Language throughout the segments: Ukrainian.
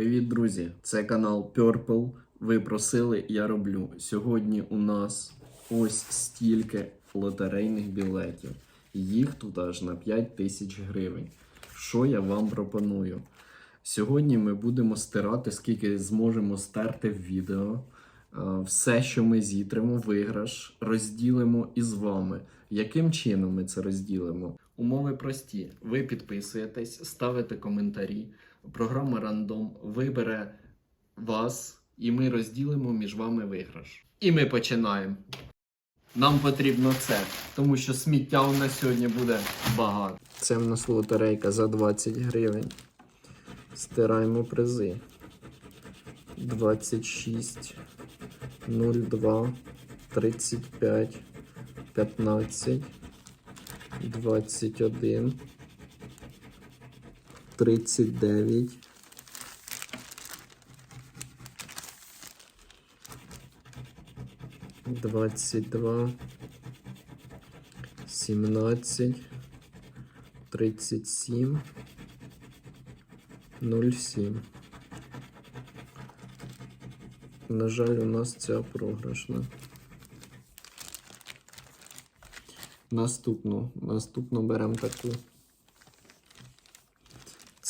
Привіт, друзі! Це канал Purple. Ви просили, я роблю. Сьогодні у нас ось стільки лотерейних білетів. Їх тут аж на 5 тисяч гривень. Що я вам пропоную? Сьогодні ми будемо стирати, скільки зможемо стерти в відео. Все, що ми зітримо, виграш, розділимо із вами. Яким чином ми це розділимо? Умови прості. Ви підписуєтесь, ставите коментарі. Програма рандом вибере вас, і ми розділимо між вами виграш. І ми починаємо. Нам потрібно це, тому що сміття у нас сьогодні буде багато. Це в нас лотерейка за 20 гривень. Стираємо призи. 26, 02, 35, 15, 21, 39, Двадцять два, сімнадцять, тридцять сім, нуль сім. На жаль, у нас ця програшна. Наступну. Наступну беремо таку.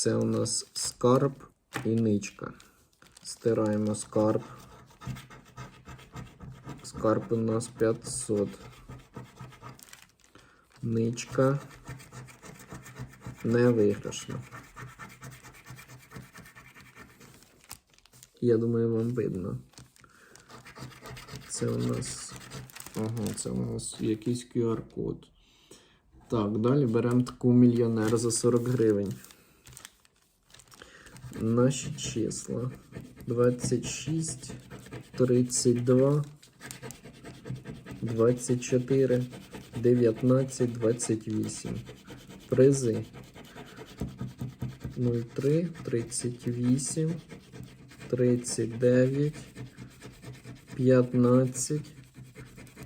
Це у нас скарб і ничка. Стираємо скарб. Скарб у нас 500. Ничка не виграшна. Я думаю, вам видно. Це у нас. Ага, це у нас якийсь QR-код. Так, далі беремо таку мільйонер за 40 гривень. Наші числа. 26, 32, 24, 19, 28. Призи. 03, 38, 39, 15,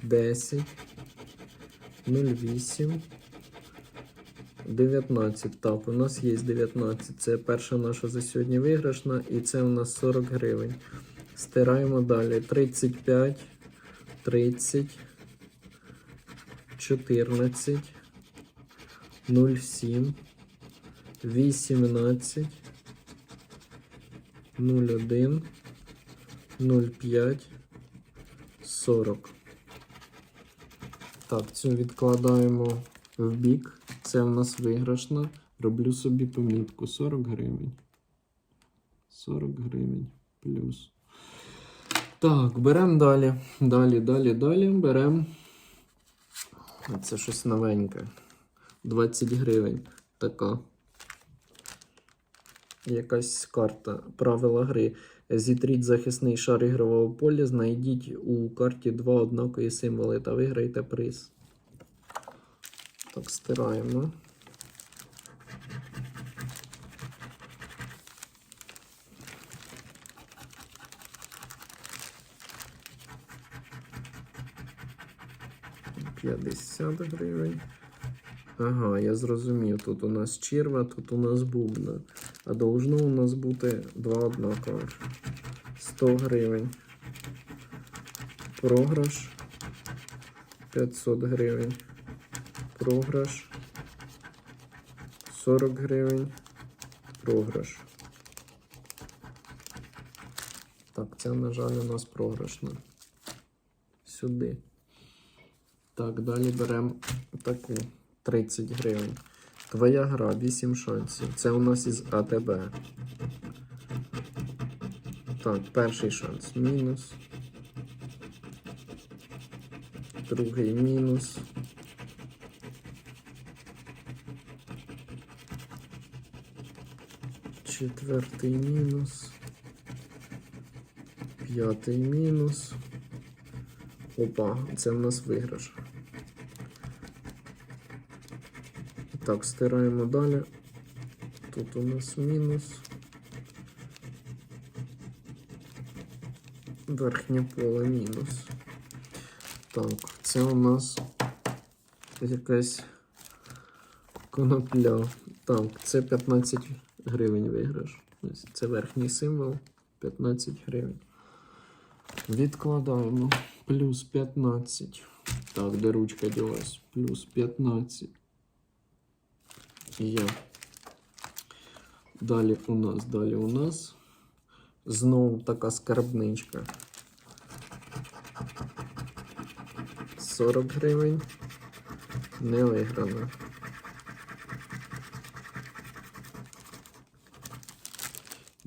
10, 08, 19. Так, у нас є 19. Це перша наша за сьогодні виграшна, і це у нас 40 гривень. Стираємо далі. 35, 30, 14, 07, 18, 01, 05, 40. Так, цю відкладаємо в бік. Це в нас виграшна. Роблю собі помітку 40 гривень. 40 гривень плюс. Так, беремо далі. Далі, далі, далі. Беремо. Це щось новеньке. 20 гривень. Така. Якась карта. Правила гри. Зітріть захисний шар ігрового поля. Знайдіть у карті два однакові символи та виграйте приз. Так, стираємо. П'ятдесят гривень. Ага, я зрозумів. Тут у нас черва, тут у нас бубна. А должно у нас бути два однакових. 100 гривень. Програш. 500 гривень. Програш. 40 гривень. Програш. Так, ця, на жаль, у нас програшна. Сюди. Так, далі беремо таку 30 гривень. Твоя гра 8 шансів. Це у нас із АТБ. Так, перший шанс мінус. Другий мінус. Четвертий мінус. П'ятий мінус. Опа, це в нас виграш. Так, стираємо далі. Тут у нас мінус. Верхнє поле мінус. Так, це у нас якась конопля. Так, це 15 гривень виграш. Ось це верхній символ 15 гривень. Відкладаємо. Плюс 15. Так, де ручка ділась? Плюс 15. Є. Далі у нас, далі у нас. Знову така скарбничка. 40 гривень. Не виграно.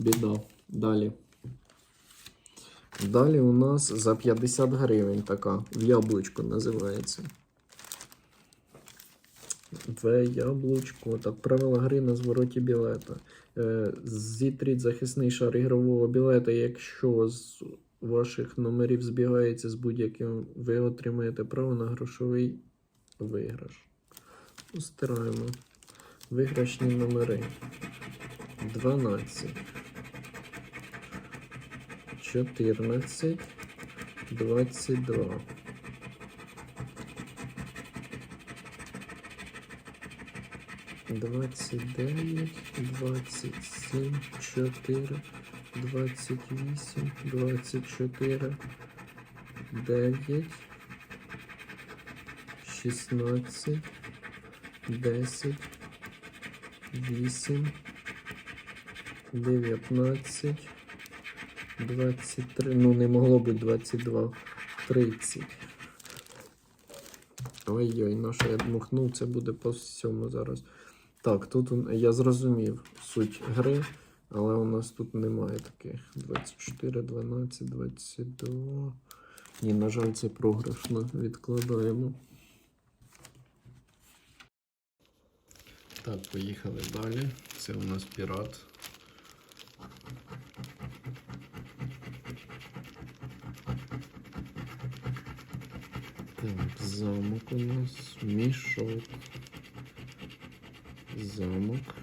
Біда. Далі. Далі у нас за 50 гривень така. В яблучко називається. В яблучко. Так, правила гри на звороті білета. Е, зітріть захисний шар ігрового білета. Якщо з ваших номерів збігається з будь-яким, ви отримаєте право на грошовий виграш. Устираємо. Виграшні номери. 12. 14, 22. Двадцять дев'ять, двадцять сім, чотири, двадцять вісім, двадцять чотири, дев'ять, шістнадцять, десять, вісім, дев'ятнадцять. 23, ну не могло бути 22, 30. Ой-ой, на що я дмухнув, це буде по всьому зараз. Так, тут я зрозумів суть гри, але у нас тут немає таких. 24, 12, 22. Ні, на жаль, це програшно. Відкладаємо. Так, поїхали далі. Це у нас пірат. Так, замок у нас, мішок. Замок.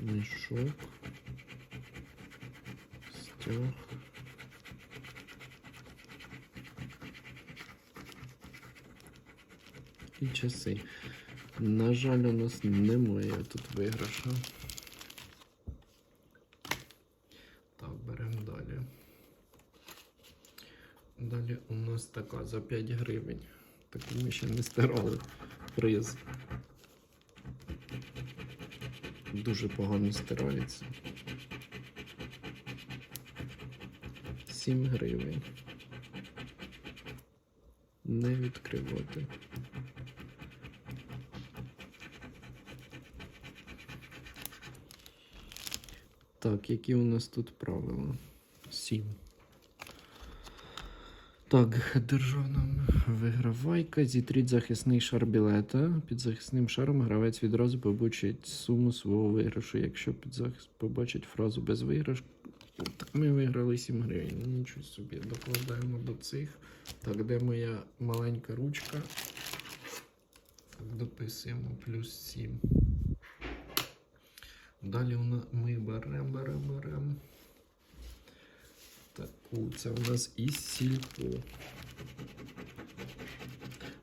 Мішок. Стяг. І часи. На жаль, у нас немає тут виграша. Так, беремо далі. Далі у нас така за 5 гривень. Таку ми ще не стирали. Приз. Дуже погано стирається. 7 гривень. Не відкривати. Так, які у нас тут правила? Сім. Так, державна вигравайка. Зітріть захисний шар білета. Під захисним шаром гравець відразу побачить суму свого виграшу. Якщо під захист побачить фразу без виграшу, так ми виграли 7 гривень. Нічого собі, докладаємо до цих. Так, де моя маленька ручка? Так, дописуємо плюс 7. Далі ми беремо, беремо, беремо. Таку, це у нас із сільпо.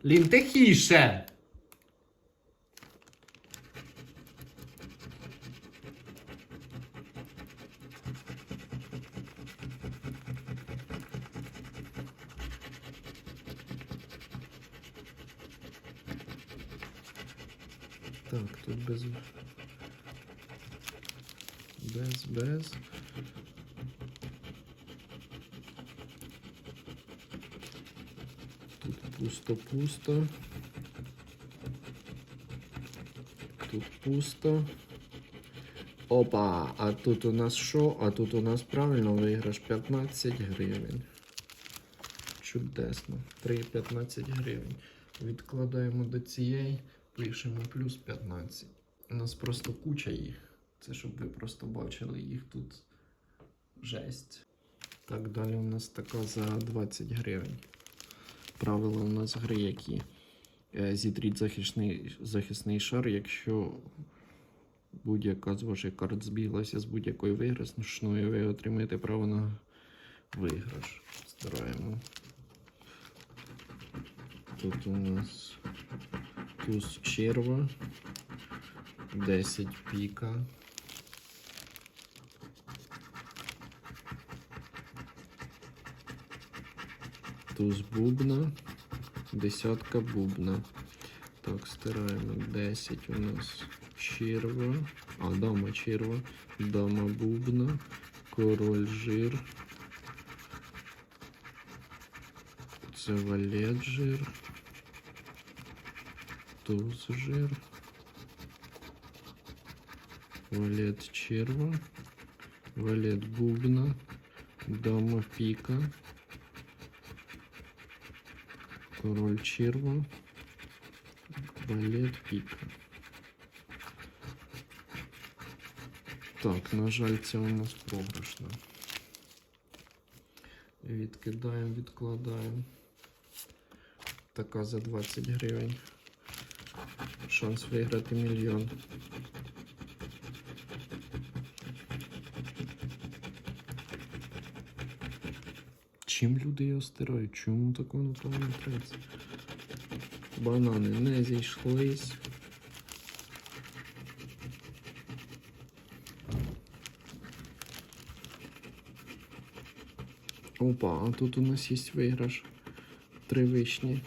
Лін, тихіше! Так, тут без. Без, без. Пусто-пусто. Тут пусто. Опа! А тут у нас що? А тут у нас правильно виграш 15 гривень. Чудесно. 3,15 гривень. Відкладаємо до цієї, пишемо плюс 15. У нас просто куча їх. Це щоб ви просто бачили їх тут жесть. Так, далі у нас така за 20 гривень. Правила у нас гри які. Е, Зітріть захисний, захисний шар, якщо будь-яка з ваших карт збіглася з будь-якою виграшною, ви отримаєте право на виграш. Стараємо. Тут у нас туз черва, 10 піка. Туз бубна, десятка бубна. Так, стираємо 10 у нас черва, а дама черва, дама бубна, король жир. Це валет жир. Туз жир. Валет черва. Валет бубна. Дама піка. Король черва. Валет піка. Так, на жаль, це у нас програшно. Відкидаємо, відкладаємо. Така за 20 гривень. Шанс виграти мільйон. Чим люди його стирають? Чому так воно повинно? Банани не зійшлись. Опа, а тут у нас є виграш. Три вишні.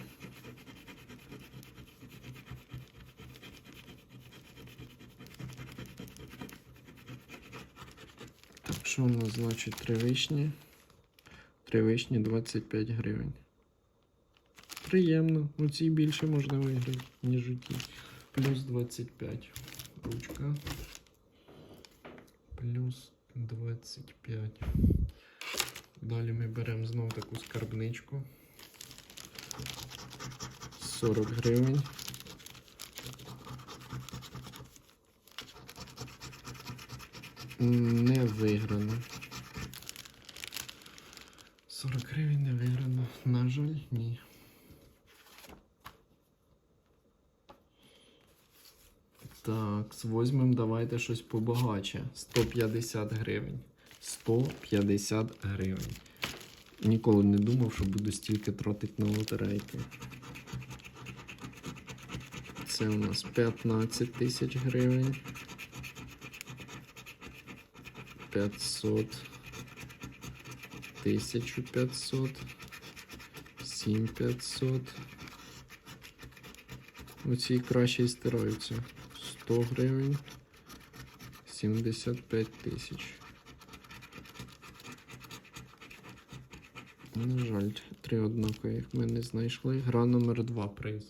Так, що у нас значить три вишні? Три 25 гривень. Приємно. У цій більше можна виграти, ніж у тій. Плюс 25. Ручка. Плюс 25. Далі ми беремо знову таку скарбничку. 40 гривень. Не виграно. 40 гривень не виграно. На жаль, ні. Так, возьмемо давайте щось побагаче. 150 гривень. 150 гривень. Ніколи не думав, що буду стільки тратити на лотерейки. Це у нас 15 тисяч гривень. 500. 1500. 7500. Оці краще стираються. 100 гривень. 75 тисяч. На жаль, три однакових ми не знайшли. Гра номер 2 приз.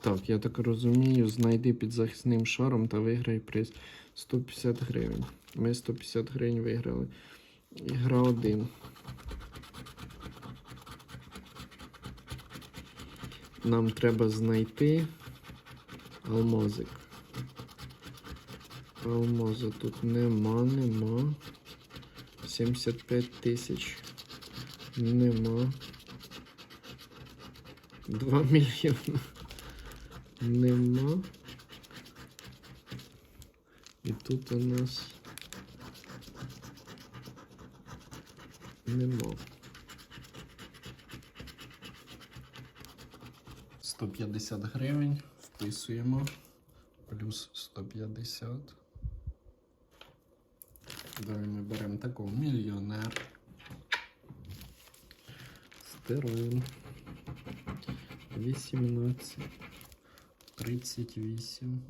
Так, я так розумію, знайди під захисним шаром та виграй приз 150 гривень. Ми 150 гривень виграли. І Гра 1. Нам треба знайти алмазик. Алмаза тут нема, нема. 75 тисяч. Нема. 2 мільйони. Нема. І тут у нас нема. 150 гривень вписуємо. Плюс 150. Далі ми беремо такого мільйонер. Стираємо. 18. 38.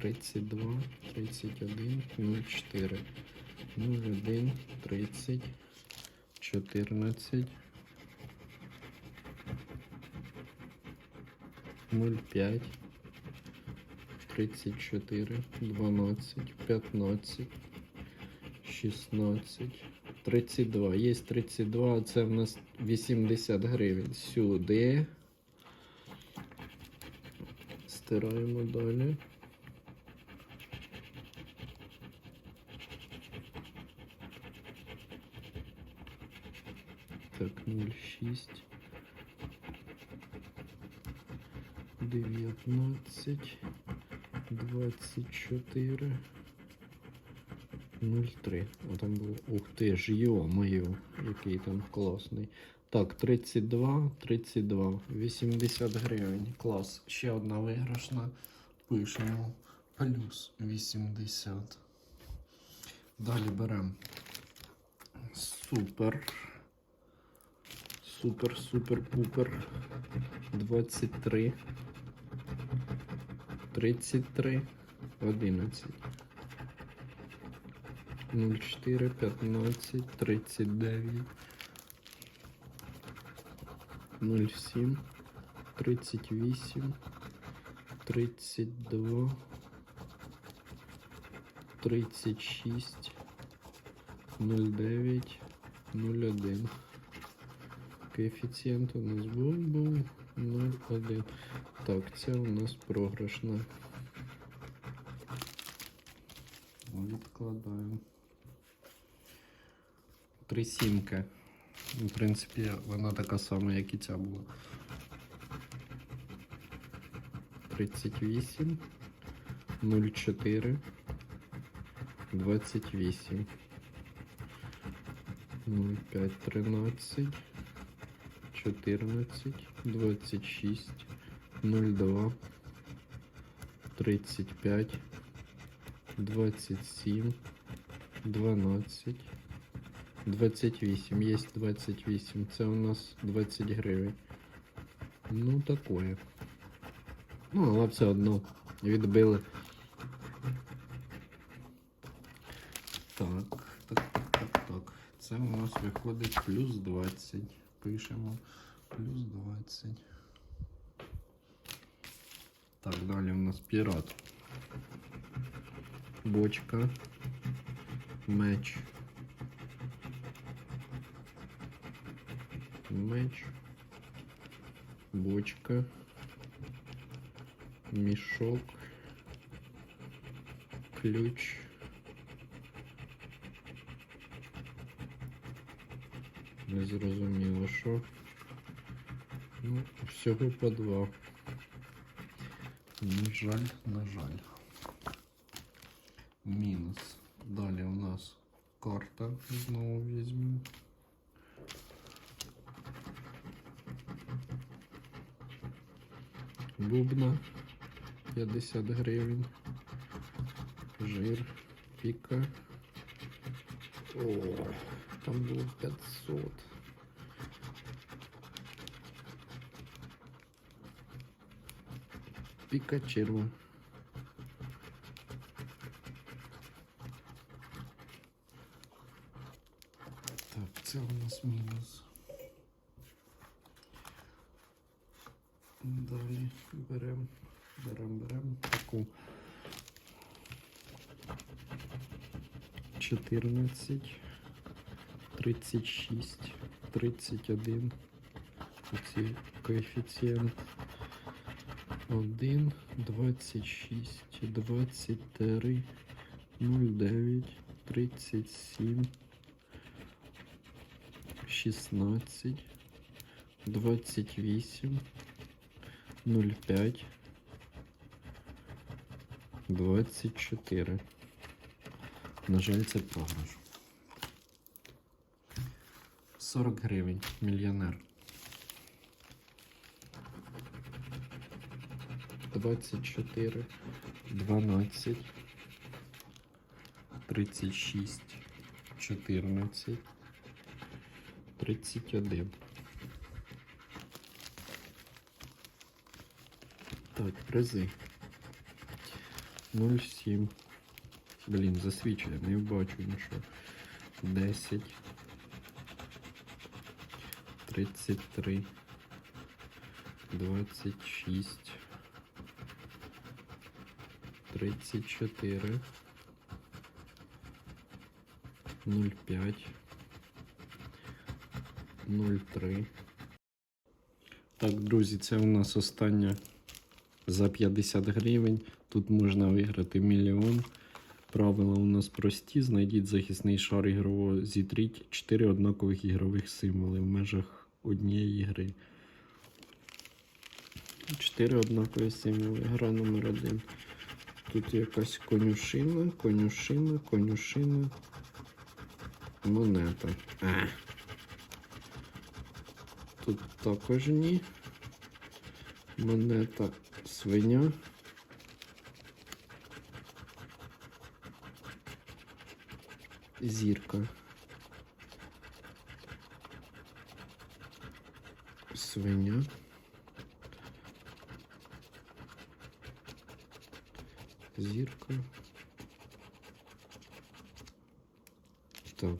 Тридцять два, тридцять один, нуль чотири, нуль один, тридцять, чотирнадцять, нуль п'ять, тридцять чотири, дванадцять, п'ятнадцять, шістнадцять. 32. Є 32, це в нас 80 гривень. Сюди. Стираємо далі. Так, 0,6. 19, 24, 03. О, там був. Ух ти ж, йо-моє, який там класний. Так, 32, 32, 80 гривень. Клас. Ще одна виграшна. Пишемо. Плюс 80. Далі беремо. Супер. Супер, супер, пупер. 23. 33. 11. 04, 15, 39. 07, 38, 32, 36, 09, 01. Коефіцієнт у нас був, був 0,1. Так, це у нас програшна. Відкладаємо. Три сімки. В принципі, вона така сама, як і ця була. 38, 04, 28, 05, 13, 14, 26, 02, 35, 27, 12, 28, є 28. Це у нас 20 гривень. Ну, такое. Ну, але все одно відбили. Так, так, так, так. Це у нас виходить плюс 20. Пишемо плюс 20. Так, далі у нас пірат. Бочка. Меч. Меч. Бочка. Мішок. Ключ. Не зрозуміло, що. Ну, всього по два. На жаль, на жаль. Мінус. Далі у нас карта. Знову візьмемо. Бубна 50 гривень. Жир, піка. О, там було 500. Пікачеру. Так, це у нас мінус. Далі беремо, беремо, беремо таку 14, 36, 31. Оці коефіцієнт 1, 26, 23, 09, 37, 16, 28, 05, 24. На жаль, це програш. 40 гривень. Мільйонер. 24, 12, 36, 14, 31. Так, призи. 07. Блін, засвічує, не бачу нічого. 10. 33. 26. 34. 05. 03. Так, друзі, це у нас остання за 50 гривень. Тут можна виграти мільйон. Правила у нас прості. Знайдіть захисний шар ігрового, зітріть 4 однакових ігрових символи в межах однієї гри. Чотири однакові символи. Гра номер один. Тут якась конюшина, конюшина, конюшина. Монета. А. Тут також ні. Монета свиня. Зірка. Свиня. Зірка. Так.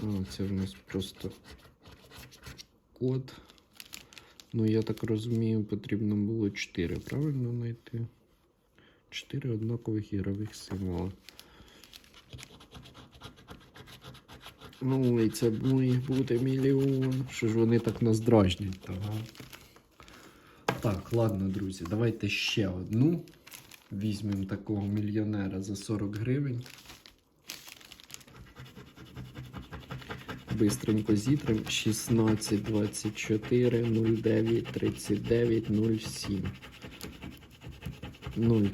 А, це в нас просто код. Ну, я так розумію, потрібно було 4, правильно знайти? 4 однакових ігрових символа. Ну, і це моїх буде мільйон. Що ж вони так нас дражнять? Так, ладно, друзі, давайте ще одну. Візьмемо такого мільйонера за 40 гривень. Бистренько зітрим 16, 24, 09, 39, 07.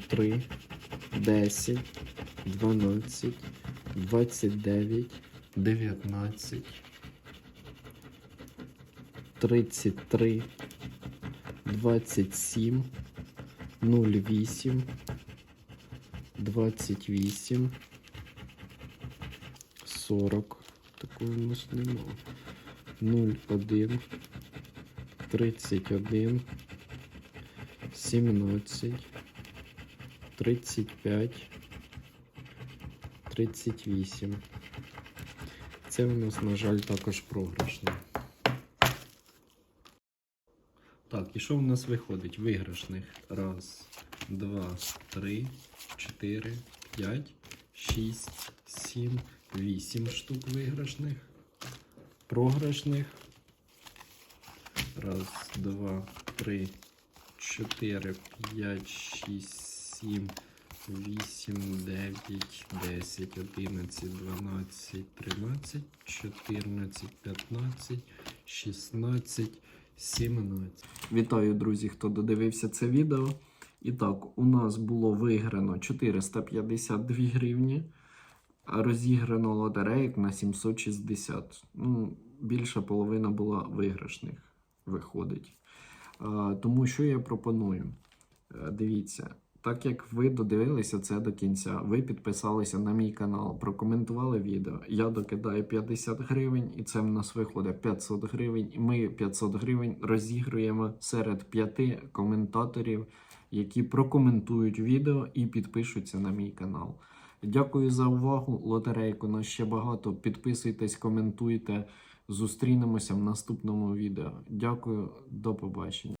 03, 10, 12, 29, 19, 33, 27, 08, 28, 40. Такого у нас нема. 01, 31, 17, 35, 38. Це у нас, на жаль, також програшне. Так, і що в нас виходить? Виграшних. Раз, два, три, чотири, п'ять, шість, сім, вісім штук виграшних. Програшних. Раз, два, три, чотири, п'ять, шість, сім, вісім, дев'ять, десять, одинадцять, дванадцять, тринадцять, чотирнадцять, п'ятнадцять, шістнадцять, сімнадцять. Вітаю, друзі, хто додивився це відео. І так, у нас було виграно 452 гривні, розіграно лотереїк на 760. Ну, більша половина була виграшних, виходить. Тому що я пропоную? Е, Дивіться, так як ви додивилися це до кінця, ви підписалися на мій канал, прокоментували відео. Я докидаю 50 гривень, і це в нас виходить 500 гривень. І ми 500 гривень розігруємо серед п'яти коментаторів, які прокоментують відео і підпишуться на мій канал. Дякую за увагу. Лотерейку нас ще багато. Підписуйтесь, коментуйте. Зустрінемося в наступному відео. Дякую, до побачення.